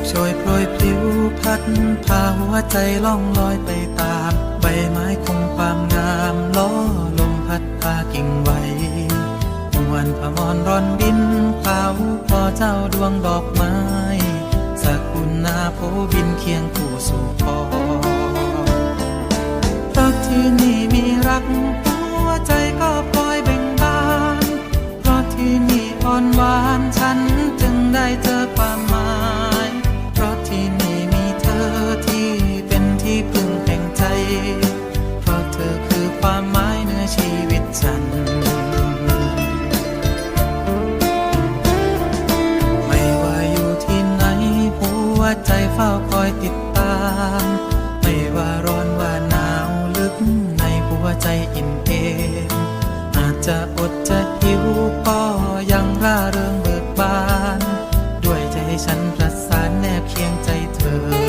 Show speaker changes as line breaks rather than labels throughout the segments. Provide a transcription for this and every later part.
กโชยโปรยพลิ้วพัดพาหัวใจล่องลอยไปตาม ใบไม้คงความงามล้อลมพัดพากิ่งไหวมวนพมรร้อนบินเผาพอเจ้าดวงดอกไม้สกุลนาโพบินเคียงคู่สู่พอราะที่นี่มีรัก ชีวิตฉัน ไม่ว่าอยู่ที่ไหนหัวใจเฝ้าคอยติดตาม ไม่ว่าร้อนว่าหนาวลึกในหัวใจอิ่มเอมอาจจะอดจะหิวก็ยังร่าเริงเบิกบาน ด้วยใจฉันประสานแนบเคียงใจเธอ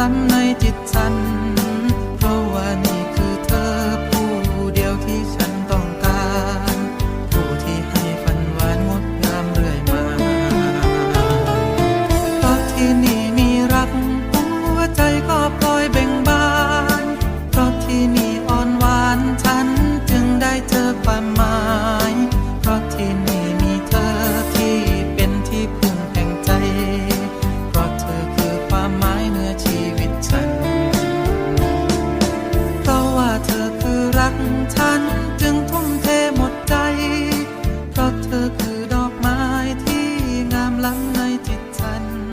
ล้ำในจิตฉัน